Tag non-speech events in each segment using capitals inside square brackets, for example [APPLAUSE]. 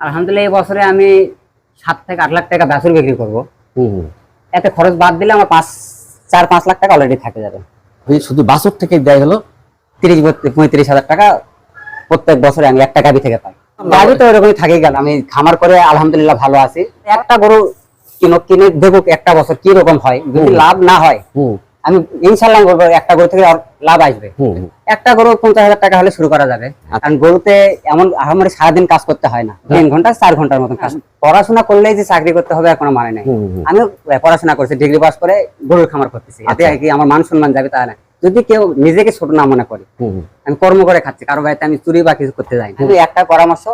আলহামদুলিল্লাহ এই বছরে আমি সাত থেকে আট লাখ টাকা বাছুর বিক্রি করব। এতে খরচ বাদ দিলে আমার পাঁচ চার পাঁচ লাখ টাকা অলরেডি থাকে যাবে। শুধু বাছর থেকে দেয় হলো তিরিশ পঁয়ত্রিশ হাজার টাকা প্রত্যেক বছরে আমি একটা গাভি থেকে পাই। গাভি তো ওরকমই থাকে গেল আমি খামার করে আলহামদুলিল্লাহ ভালো আছি। একটা গরু কিনো কিনে দেখুক একটা বছর কি রকম হয়? যদি লাভ না হয় হুম। আমি ইনশাল্লাহ বলব একটা গরু থেকে লাভ আসবে। একটা গরু পঞ্চাশ হাজার টাকা হলে শুরু করা যাবে। কারণ গরুতে এমন আমার সারাদিন কাজ করতে হয় না। তিন ঘণ্টা চার ঘণ্টার মতন কাজ। পড়াশোনা করলেই যে চাকরি করতে হবে কোনো মানে নেই। আমি পড়াশোনা করছি ডিগ্রি পাস করে গরুর খামার করতেছি। এতে আচ্ছা। কি আমার মান সম্মান যাবে তা না। যদি কেউ নিজেকে ছোট না মনে করে। আমি কর্ম করে খাচ্ছি কারও বাড়িতে আমি চুরি বা কিছু করতে যাই না। একটা পরামর্শ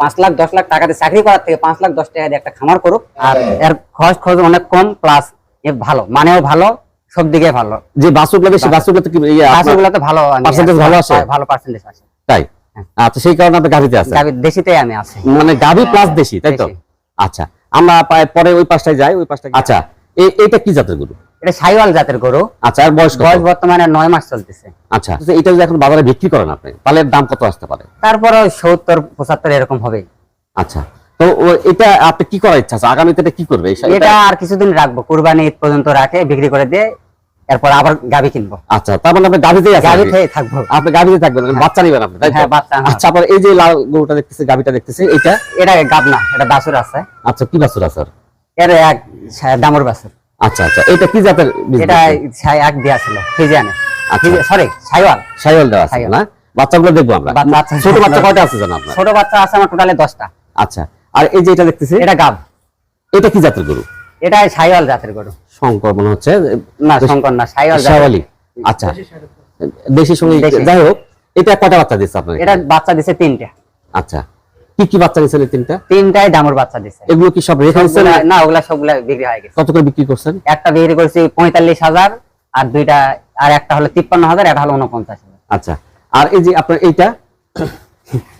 পাঁচ লাখ দশ লাখ টাকাতে চাকরি করার থেকে পাঁচ লাখ দশ টাকা দিয়ে একটা খামার করুক। আর এর খরচ খরচ অনেক কম প্লাস এ ভালো মানেও ভালো সব দিকে ভালো। যে বাছরগুলো বেশি বাছরগুলো তো কি ইয়ে আপনার- বাছুরগুলোতে ভালো Percentage ভালো আছে? হ্যাঁ, ভালো পার্সেন্টেজ আছে। তাই? আচ্ছা সেই কারণে আপনি গাভিতে আছে? গাভী দেশিতেই আমি আছি। মানে গাভি প্লাস দেশি তাই তো? আচ্ছা আমরা প্রায় পরে ওই পাশটায় যাই ওই পাশটা আচ্ছা। এইটা কি জাতের গরু? এটা সাইওয়াল জাতের গরু। আচ্ছা আর বয়স বয়স বর্তমানে নয় মাস চলতেছে। আচ্ছা তো এটা যদি এখন বাজারে বিক্রি করেন আপনি তাহলে দাম কত আসতে পারে? তারপরে সত্তর পঁচাত্তর এরকম হবে। আচ্ছা তো এটা আপনি কি করার ইচ্ছা আছে? আগামীতে এটা কি করবে? এটা আর কিছুদিন রাখব। কুরবানি ঈদ পর্যন্ত রাখে বিক্রি করে দিয়ে এরপর আবার কিনবো। আচ্ছা তার মানে আপনি আছেন থাকব। আপনি থাকবেন মানে বাচ্চা নিবেন আপনি হ্যাঁ, বাচ্চা, হ্যাঁ। আচ্ছা আপনার এই যে লাল গরুটা দেখতেছি গাভিটা দেখতেছি এটা এটা গাব না এটা বাছুর আছে। আচ্ছা কি বাছুর আছে এর এক দামর বাছুর। আচ্ছা আচ্ছা এটা কি জাতের এটা এক দেওয়া ছিল ফিজিয়ানে আচ্ছা। সরি সাইওয়াল। সাইওয়াল দেওয়া আছে। না? বাচ্চাগুলো দেখব আমরা। ছোট বাচ্চা কয়টা আছে জানো আপনার? ছোট বাচ্চা আছে আমার টোটালে দশটা। আচ্ছা আর এই যে এটা দেখতেছি এটা গাব। এটা কি জাতের গরু? এটা সাইওয়াল জাতের গরু। শঙ্কর মনে হচ্ছে না শঙ্কর না সাইওয়াল। শেওয়ালি আচ্ছা দেশি সঙ্গে যাই হোক এটা কয়টা বাচ্চা দিচ্ছে আপনার এটা বাচ্চা দিছে তিনটা। আচ্ছা কি কি বাচ্চা এই তিনটা? তিনটাই দামর বাচ্চা দিছে এগুলো কি সব রেখে না ওগুলা সবগুলা বিক্রি হয়ে গেছে। কত করে বিক্রি করছেন? একটা বিক্রি করছি পঁয়তাল্লিশ হাজার আর দুইটা আর একটা হলো তিপ্পান্ন হাজার একটা হলো উনপঞ্চাশ হাজার। আচ্ছা আর এই যে আপনার এইটা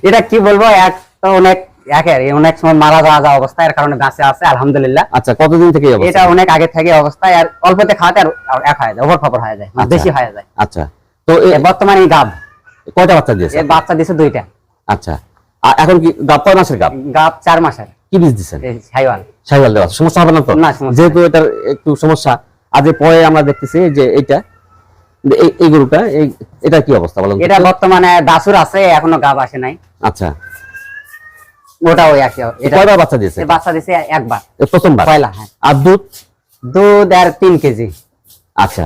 এটা কি বলব এক তো অনেক একের অনেক সময় মারা যাওয়া যাওয়া অবস্থা এর কারণে গাছে আছে আলহামদুলিল্লাহ। আচ্ছা কতদিন থেকে এটা অনেক আগে থেকে অবস্থায় আর অল্পতে খাওয়াতে আর আর এক হয়ে যায় ওভার খবর হয়ে যায় মানে আচ্ছা। বেশি হয়ে যায়। আচ্ছা। তো এ এ বর্তমানে গাব। কয়টা বাচ্চা দিয়েছে? বাচ্চা দিছে দুইটা। আচ্ছা। এখন কি গাব কয় মাসের গাব? গাব চার মাসের। কি বীজ দিচ্ছেন? দেওয়া সমস্যা হবে না তো? না, যেহেতু এটার একটু সমস্যা আজ পরে আমরা দেখতেছি যে এই- এই গরুটা এটা কি অবস্থা বলেন এটা বর্তমানে দাসুর আছে এখনও গাব আসে নাই। আচ্ছা। ওটা ওই একই এটা কয়বার বাচ্চা দিয়েছে? বাচ্চা দিছে একবার। প্রথমবার? পয়লা হ্যাঁ। আর দুধ? দুধ আর তিন কেজি। আচ্ছা।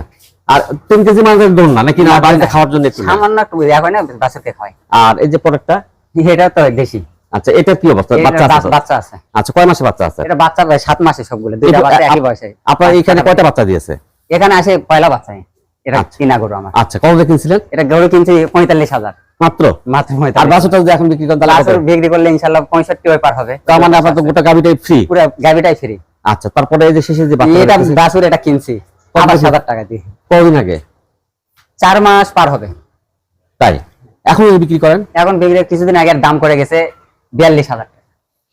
আর তিন কেজি মাংসের দোন না নাকি না বাড়িতে খাওয়ার জন্য একটু সামান্য একটু এখন না খায় আর এই যে প্রোডাক্টটা এটা তো দেশি। আচ্ছা এটা কি অবস্থা? বাচ্চা আছে বাচ্চা আছে। আচ্ছা কয় মাসে বাচ্চা আছে? এটা বাচ্চা সাত মাসে সবগুলো দুইটা বাচ্চা একই বয়সে। আপনার এখানে কয়টা বাচ্চা দিয়েছে? এখানে আসে পয়লা বাচ্চা। এটা আচ্ছা। কিনা গরু আমার। আচ্ছা কত কিনছিলেন? এটা গরু কিনছি পঁয়তাল্লিশ হাজার। মাত্র? মাত্র আর পঁয়তাল্লিশ বাচ্চাটা যদি এখন বিক্রি করেন তাহলে বিক্রি করলে ওই পার হবে। তার মানে আপনার গোটা গাবিটাই ফ্রি পুরো গাবিটাই ফ্রি আচ্ছা তারপরে এই যে শেষে যে বাচ্চা এটা দিয়েছে, এটা কিনছি। কত আঠাশ বছর? হাজার টাকা দিয়ে। কতদিন আগে? চার মাস পার হবে। তাই? এখন বিক্রি করেন? এখন বিক্রি কিছুদিন আগে দাম করে গেছে বিয়াল্লিশ হাজার টাকা।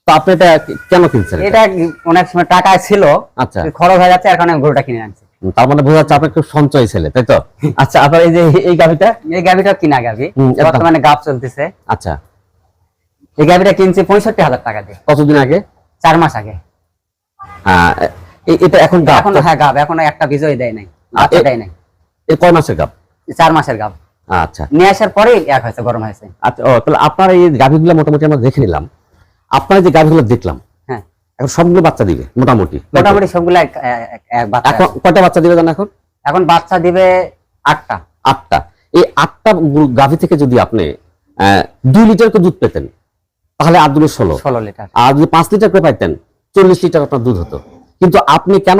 তো আপনি এটা কেন কিনছেন এটা? এটা অনেক সময় টাকা ছিল আচ্ছা। খরচ হয়ে যাচ্ছে এখন আমি গরুটা কিনে আনছি। তার মানে বোঝা যাচ্ছে আপনার খুব সঞ্চয় ছেলে তাই তো? [LAUGHS] আচ্ছা আপনার এই যে এই গাবিটা এই গাভিটা কিনা গাভি? বর্তমানে গাভ চলতেছে। আচ্ছা। এই গাভিটা কিনছি পঁয়ষট্টি হাজার টাকা দিয়ে। কতদিন আগে? চার মাস আগে। আহ, এটা এখন গাব এখন হ্যাঁ গাভ এখনও একটা বিজয় দেয় নাই দেয় নাই। এ কয় মাসের গাব চার মাসের গাভ। আচ্ছা। নিয়ে আসার পরেই এক হয়েছে গরম হয়েছে। আচ্ছা ও তাহলে আপনার এই গাভিগুলো মোটামুটি আমরা দেখে নিলাম। আপনার যে গাভিগুলো দেখলাম হ্যাঁ এখন সবগুলো বাচ্চা দিবে মোটামুটি। মোটামুটি সবগুলা এখন কয়টা বাচ্চা দিবে জানো এখন? এখন বাচ্চা দিবে আটটা। আটটা। এই আটটা গাভী থেকে যদি আপনি দুই লিটার করে দুধ পেতেন তাহলে আট দুটো ষোলো। ষোলো লিটার। আর যদি পাঁচ লিটার করে পাইতেন চল্লিশ লিটার আপনার দুধ হতো। কিন্তু আপনি কেন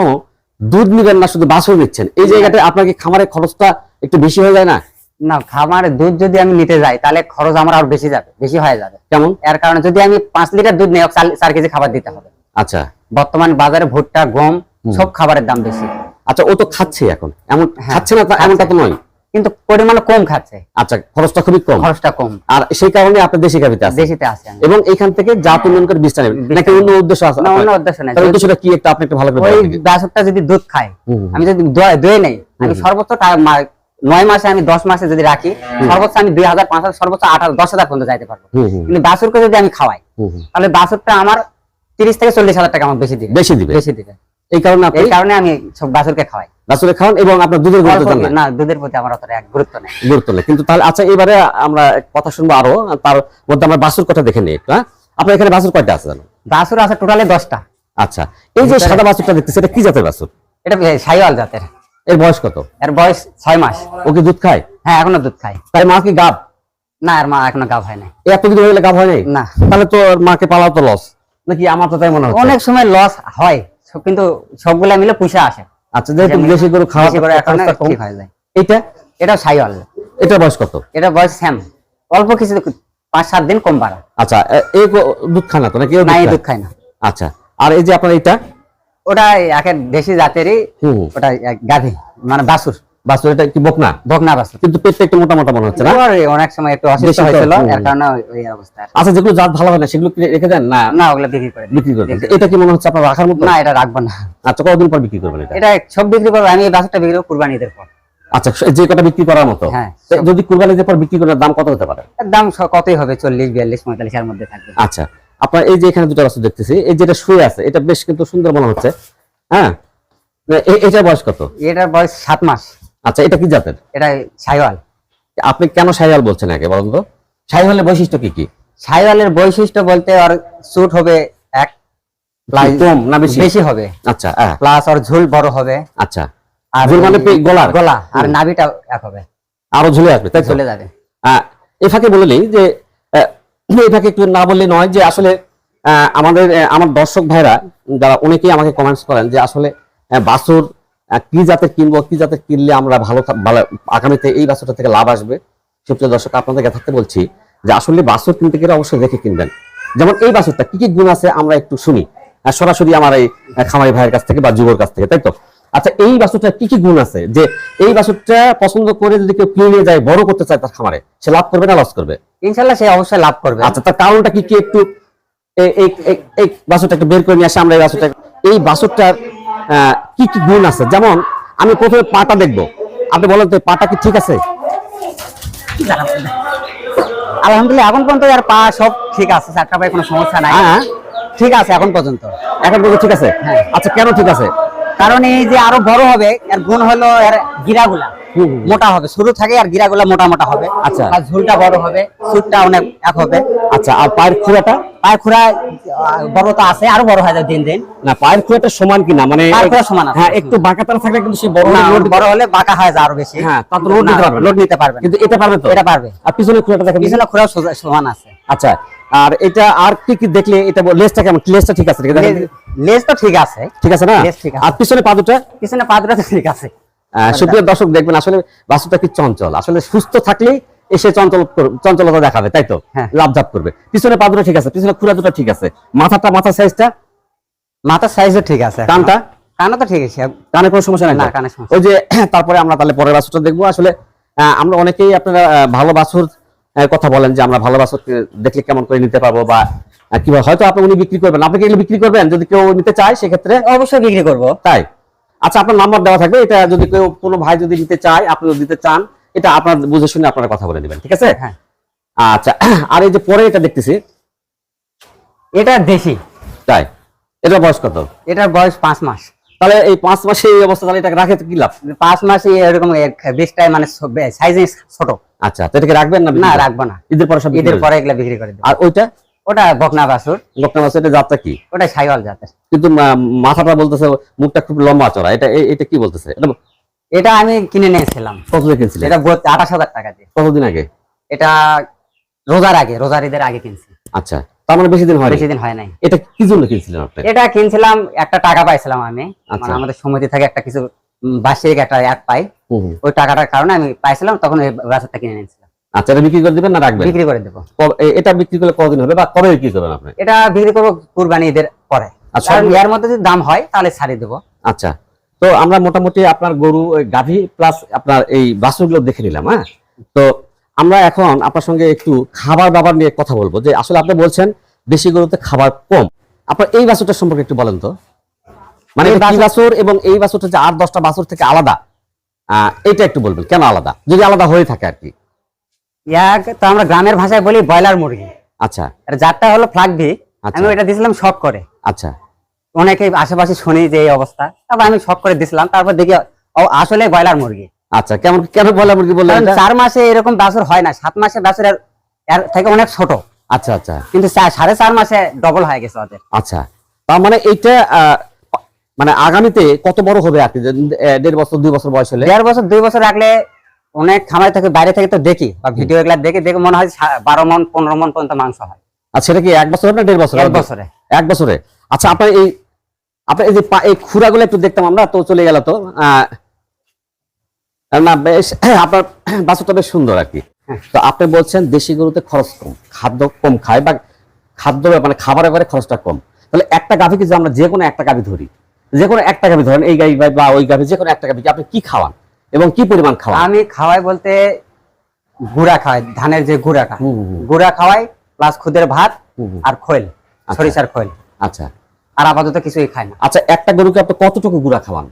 দুধ নিবেন না শুধু বাছর নিচ্ছেন? এই জায়গাটা আপনার কি খামারের খরচটা একটু বেশি হয়ে যায় না? না খামারে দুধ যদি আমি নিতে যাই তাহলে খরচ আমার আরও বেশি যাবে বেশি হয়ে যাবে। কেমন? এর কারণে যদি আমি পাঁচ লিটার দুধ নেই চার কেজি খাবার দিতে হবে। আচ্ছা বর্তমান বাজারে ভুট্টা গম সব খাবারের দাম বেশি। আচ্ছা ও তো খাচ্ছে এখন। এমন হ্যাঁ, খাচ্ছে না এমনটা তো নয়। কিন্তু পরিমাণে কম খাচ্ছে। আচ্ছা খরচটা খুবই কম। খরচটা কম। আর সেই কারণে আপনার দেশি গাভিতে আছে দেশিতে আছে এবং এখান থেকে জাত উন্নয়ন করে বীজটা নেবেন। নাকি অন্য উদ্দেশ্য আছে? না অন্য উদ্দেশ্য নাই। উদ্দেশ্যটা কি? একটা আপনি একটু ভালো করে ওই বাছুরটা যদি দুধ খায়। আমি যদি দোয়ে নেই আমি সর্বোচ্চ টা- মা- নয় মাসে আমি দশ মাসে যদি রাখি সর্বোচ্চ আমি দুই হাজার পাঁচ হাজার সর্বোচ্চ আট হাজার দশ হাজার পর্যন্ত যাইতে পারব। কিন্তু বাছুরকে যদি আমি খাওয়াই। তাহলে বাছুরটা আমার তিরিশ থেকে চল্লিশ হাজার টাকা আমার বেশি দিবে। বেশি দিবে? বেশি দিবে। এই কারণে আপনি এই কারণে আমি সব বাছুরকে খাওয়াই। বাছুরে খাওয়ান এবং আপনার দুধের গুরুত্ব দেন না না দুধের প্রতি আমার অতটা এক গুরুত্ব নেই। গুরুত্ব নেই। কিন্তু তাহলে আচ্ছা এবারে আমরা কথা শুনব আরও। তার মধ্যে আমরা বাছুর কথা দেখে নিই একটু হ্যাঁ? আপনার এখানে বাছুর কয়টা আছে জানো? বাছুর আছে টোটালি দশটা। আচ্ছা এই যে সাদা বাছুরটা দেখতেছে এটা কি জাতের বাছুর? এটা সাইওয়াল জাতের? এর বয়স কত? এর বয়স ছয় মাস। ও কি দুধ খায়? হ্যাঁ এখনও দুধ খায়। তাই মা কি গাব? না আর মা এখনও গাভ হয় নাই। এত কিছু হয়ে গেলে গাব হয় নাই? না। তাহলে তো মাকে পালাও তো লস নাকি আমার তো তাই মনে হচ্ছে? অনেক সময় লস হয় কিন্তু সবগুলা মিলে পুষে আসে। আচ্ছা যেহেতু বেশি করে খাওয়া করে এখন। ঠিক হয়ে যায়। এইটা? এটা সাইওয়াল। এটা বয়স কত? এটা বয়স স্যাম। অল্প কিছু পাঁচ সাত দিন কম বাড়া। আচ্ছা এই দুধ খায় না তো নাকি? না? দুধ খায় না। আচ্ছা আর এই যে আপনার এইটা? ওটা একের দেশি জাতেরই। ওটা গাভী মানে বাছুর। বাছুর এটা কি বকনা? বকনা বাছুর কিন্তু পেটটা একটু মোটা মোটা মনে হচ্ছে না? ওর অনেক সময় একটু অসুস্থ হয়েছিল এর কারণে ওই- অবস্থা আচ্ছা যেগুলো জাত ভালো হয় না সেগুলো রেখে দেন? না? না ওগুলো বিক্রি করে বিক্রি করবেন এটা কি মনে হচ্ছে আপনার রাখার মতো? না এটা রাখব না। আচ্ছা কতদিন পর বিক্রি করবেন এটা? এটা সব বিক্রি করব আমি এই বাছুরটা বিক্রি করব কুরবানিদের পর। আচ্ছা যে কটা বিক্রি করার মতো? হ্যাঁ। যদি কুরবানির পর বিক্রি করার দাম কত হতে পারে? দাম কতই হবে? চল্লিশ বিয়াল্লিশ পঁয়তাল্লিশ এর মধ্যে থাকবে। আচ্ছা আপনার এই যে এখানে দুটো বাছুর দেখতেছি এই যেটা শুয়ে আছে এটা বেশ কিন্তু সুন্দর মনে হচ্ছে। হ্যাঁ? এটা বয়স কত? এটার বয়স সাত মাস। আচ্ছা এটা কি জাতের? এটা সাইওয়াল। আপনি কেন সাইয়াল বলছেন আগে বলুন তো? সাইয়ালের বৈশিষ্ট্য কি কি? সাইওয়ালের বৈশিষ্ট্য বলতে ওর সুট হবে এক কম না বেশি? বেশি হবে। আচ্ছা হ্যাঁ, প্লাস ওর ঝুল বড় হবে। আচ্ছা। আর ঝুল মানে গলার? গলা আর নাভিটা এক হবে। আরও ঝুলে আসবে তাই? চলে যাবে। এই ফাঁকে বলে নিই যে এই ফাঁকে একটু না বললে নয় যে আসলে আমাদের আমার দর্শক ভাইরা যারা অনেকেই আমাকে কমেন্টস করেন যে আসলে আহ, কি জাতের কিনবো কি জাতের কিনলে আমরা ভালো আগামীতে এই বাছুরটা থেকে লাভ আসবে? সুপ্রিয় দর্শক আপনাদের থাকতে বলছি যে আসলে বাছুর কিনতে গেলে অবশ্যই দেখে কিনবেন। যেমন এই বাছুরটা কি কি গুণ আছে আমরা একটু শুনি। সরাসরি আমার এই খামারি ভাইয়ের কাছ থেকে বা যুবর কাছ থেকে তাই তো? আচ্ছা এই বাছুরটা কি কি গুণ আছে? যে এই বাছুরটা পছন্দ করে যদি কেউ কিনে যায় বড় করতে চায় তার খামারে সে লাভ করবে না লস করবে? ইনশাল্লাহ সে অবশ্যই লাভ করবে। আচ্ছা তার কারণটা কি কি একটু এই- এই একটু বের করে নিয়ে আসে আমরা এই বাছুরটা এই বাছুরটার কি কি গুণ আছে? যেমন আমি প্রথমে পাটা দেখব। আপনি বলেন তো পাটা কি ঠিক আছে? আলহামদুলিল্লাহ এখন পর্যন্ত আর পা সব ঠিক আছে চারটা পায়ে কোনো সমস্যা নাই। হ্যাঁ। ঠিক আছে এখন পর্যন্ত। এখন পর্যন্ত ঠিক আছে? হ্যাঁ। আচ্ছা কেন ঠিক আছে? কারণ এই যে আরও বড় হবে এর গুণ হলো এর গিরাগুলা। মোটা হবে। শুরু থাকে আর গিরাগুলা মোটা মোটা হবে। আচ্ছা। আর ঝুলটা বড় হবে সুটটা অনেক এক হবে। আচ্ছা আর পায়ের খুঁড়াটা? পায়ের খুঁড়া বড় তো আছে আরও বড় হয় যায় দিন দিন। না পায়ের খুঁড়াটা সমান কিনা? মানে পায়ের খুঁড়া সমান হ্যাঁ একটু বাঁকা তারা থাকলে কিন্তু সে বড় না, বড় হলে বাঁকা হয় যায় আরও বেশি। হ্যাঁ তা লোড নিতে পারবে। লোড নিতে পারবে কিন্তু এটা পারবে তো? এটা পারবে। আর পিছনে খুঁড়াটা দেখেন। পিছনে খুঁড়াও সমান আছে। আচ্ছা আর এটা আর কি কি দেখলে এটা লেজটা কেমন? লেজটা ঠিক আছে ঠিক আছে? লেজ- লেজ ঠিক আছে। ঠিক আছে না? ঠিক আছে। আর পিছনে পা দুটা? পিছনে পা দুটো তো ঠিক আছে। সুপ্রিয় দর্শক দেখবেন আসলে বাসুটা কি চঞ্চল। আসলে সুস্থ থাকলেই এসে চঞ্চল চঞ্চলতা দেখাবে তাই তো? হ্যাঁ। লাভঝাপ করবে। পিছনে পা দুটো ঠিক আছে পিছনে খুঁড়া দুটো ঠিক আছে। মাথাটা মাথার সাইজটা মাথার সাইজও ঠিক আছে কানটা? কানও তো ঠিক আছে। কানে কোনো সমস্যা নাই না, কানে সমস্যা ওই যে [CLEARS THROAT] তারপরে আমরা তাহলে পরের বাছুরটা দেখব। আসলে আমরা অনেকেই আপনারা ভালো আহ, কথা বলেন যে আমরা ভালো বাছুর কে- দেখলে কেমন করে নিতে পারব বা কীভাবে হয়তো আপনি উনি বিক্রি করবেন। আপনি কি বিক্রি করবেন? যদি কেউ নিতে চায় সেক্ষেত্রে? অবশ্যই বিক্রি করব। তাই? আচ্ছা আপনার নাম্বার দেওয়া থাকবে। এটা যদি কেউ কোনো ভাই যদি দিতে চায় আপনি যদি দিতে চান এটা আপনার বুঝে শুনে আপনারা কথা বলে নেবেন ঠিক আছে? হ্যাঁ। আচ্ছা [CLEARS THROAT] আর এই যে পরে এটা দেখতেছি। এটা দেশি। তাই? এটা বয়স কত? এটার বয়স পাঁচ মাস। তাহলে এই পাঁচ মাসে এই অবস্থা তাহলে এটাকে রাখে তো কি লাভ? পাঁচ মাসে এরকম বেশটাই মানে সাইজে ছোট। আচ্ছা তো এটাকে রাখবেন না না রাখব না। ঈদের পরে সব ঈদের ঈদের পরে এগুলা বিক্রি করে দেবো। আর ওইটা? ওটা বকনা বাসুর। লোকটা মাছ এটা জাতটা কি? ওটা সাইওয়াল জাতের। কিন্তু মাথাটা বলতেছে মুখটা খুব লম্বা চড়া। এটা এটা কি বলতেছে? এটা এটা আমি কিনে নিয়েছিলাম। কতদিন কিনছিলেন? এটা আঠাশ হাজার টাকা দিয়ে। কতদিন আগে? এটা রোজার আগে রোজার ঈদের আগে কিনছি। আচ্ছা তার মানে বেশি দিন হয়নি? বেশি দিন হয় নাই। এটা কি জন্য কিনছিলেন আপনি? এটা কিনছিলাম একটা টাকা পাইছিলাম আমি। আচ্ছা। মানে আমাদের সমিতি থেকে একটা কিছু বার্ষিক একটা অ্যাড পাই। ওই টাকাটার কারণে আমি পাইছিলাম তখন ওই কিনে নিয়েছিলাম আচ্ছা এটা বিক্রি করে দিবেন না রাখবেন? বিক্রি করে দেবো। এটা বিক্রি করলে কতদিন হবে বা কবে বিক্রি করবেন আপনি? এটা বিক্রি করব কুরবানি ঈদের পরে। আচ্ছা। কারণ মধ্যে যদি দাম হয় তাহলে ছাড়িয়ে দেবো। আচ্ছা তো আমরা মোটামুটি আপনার গরু গাভী প্লাস আপনার এই বাছুরগুলো দেখে নিলাম হ্যাঁ? তো আমরা এখন আপনার সঙ্গে একটু খাবার দাবার নিয়ে কথা বলব। যে আসলে আপনি বলছেন দেশি গরুতে খাবার কম। আপনার এই বাছুরটা সম্পর্কে একটু বলেন তো। মানে এই বাছুর এবং এই বাছুরটা যে আট দশটা বাছুর থেকে আলাদা? আহ, এটা একটু বলবেন কেন আলাদা? যদি আলাদা হয়ে থাকে আর কি। তো আমরা গ্রামের ভাষায় বলি ব্রয়লার মুরগি। আচ্ছা। আর যারটা হলো ফ্লাগবি আচ্ছা। আমি ওইটা দিয়েছিলাম শখ করে। আচ্ছা। অনেকে আশেপাশে শুনি যে এই অবস্থা। তারপর আমি শখ করে দিছিলাম তারপর দেখি আসলে ব্রয়লার মুরগি। আচ্ছা কেমন কেন বলা মুরগি বললেন চার মাসে এরকম বাছুর হয় না সাত মাসে বাছুর এর থেকে অনেক ছোট। আচ্ছা আচ্ছা। কিন্তু সাড়ে চার মাসে ডবল হয়ে গেছে ওদের। আচ্ছা। তার মানে এইটা আহ, মানে আগামীতে কত বড় হবে দেড় বছর দুই বছর বয়স হলে? দেড় বছর দুই বছর রাখলে অনেক খামার থেকে বাইরে থেকে তো দেখি বা ভিডিও এগুলা দেখে দেখে মনে হয় বারো মন পনেরো মন পর্যন্ত মাংস হয়। আচ্ছা এটা কি এক বছর না দেড় বছর? এক বছরে। এক বছরে। আচ্ছা আপনার এই আপনার এই যে এই খুরাগুলো একটু দেখতাম আমরা তো চলে গেল তো। আহ, না বেশ আপনার বাছুরটা বেশ সুন্দর আর কি। তো আপনি বলছেন দেশি গরুতে খরচ কম খাদ্য কম খায় বা খাদ্য মানে খাবার ব্যাপারে খরচটা কম। তাহলে একটা গাভীকে যদি আমরা যে কোনো একটা গাভী ধরি যে কোনো একটা গাভী ধরেন এই গাভী বা ওই গাভী যে কোনো একটা গাভীকে আপনি কি খাওয়ান? এবং কি পরিমাণ খাওয়ান আমি খাওয়াই বলতে গুড়া খাওয়াই ধানের যে গুড়াটা। গুড়া খাওয়াই প্লাস খুদের ভাত। আর খোল সরিষার খোল। আচ্ছা। আর আপাতত কিছুই খায় না। আচ্ছা একটা গরুকে আপনি কতটুকু গুড়া খাওয়ান?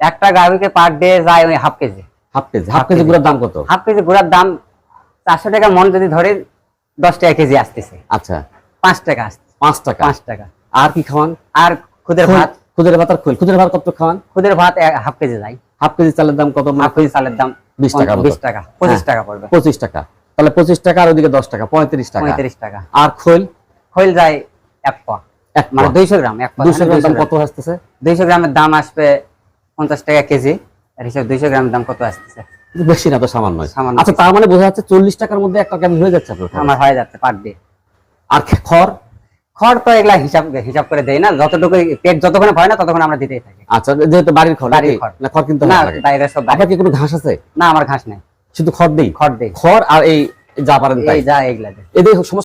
একটা গাভিকে পার ডে যায় ওই half KG. Half KG. Half KG গুড়ার দাম কত? হাফ কেজি গুড়ার দাম চারশো টাকা মন যদি ধরে দশ টাকা কেজি আসতেছে। আচ্ছা। পাঁচ টাকা আসছে পাঁচ টাকা? পাঁচ টাকা। আর কি খাওয়ান? আর খুদের ভাত। খুদের ভাত আর খোল। খুদের ভাত কত খাওয়ান? খুদের ভাত হাফ কেজি যায়। হাফ কেজি চালের দাম কত? হাফ কেজি চালের দাম 20 টাকার মতো। বিশ টাকা পঁচিশ হ্যাঁ। টাকা পড়বে। পঁচিশ টাকা। তাহলে পঁচিশ টাকা আর ওদিকে দশ টাকা পঁয়ত্রিশ টাকা। পঁয়ত্রিশ টাকা। আর খোল? খৈল যায় এক পা। এক মানে মানে দুইশো গ্রাম এক পা। দুশো গ্রাম দাম কত আসতেছে? দুইশো গ্রামের দাম আসবে পঞ্চাশ টাকা কেজি। আর হিসাবে দুইশো গ্রামের দাম কত আসতেছে? বেশি না তো সামান্য। আচ্ছা তার মানে বোঝা যাচ্ছে চল্লিশ টাকার মধ্যে একটা কেমন হয়ে যাচ্ছে আমার হয়ে যাচ্ছে পার ডে। আর খড়? খড় তো এগুলা হিসাব হিসাব করে দেয় না। যতটুকু পেট যতক্ষণ ভয় না ততক্ষণ আমরা দিতেই থাকি। আচ্ছা যেহেতু বাড়ির খড় বাড়ির খড়। না খড় কিন্তু না বাইরে সব আপনার কি কোনো ঘাস আছে? না আমার ঘাস নাই। শুধু খড় দেই? খড় দেই। খড় আর এই যা পারেন তাই? এই যা এগুলা দেই। এদের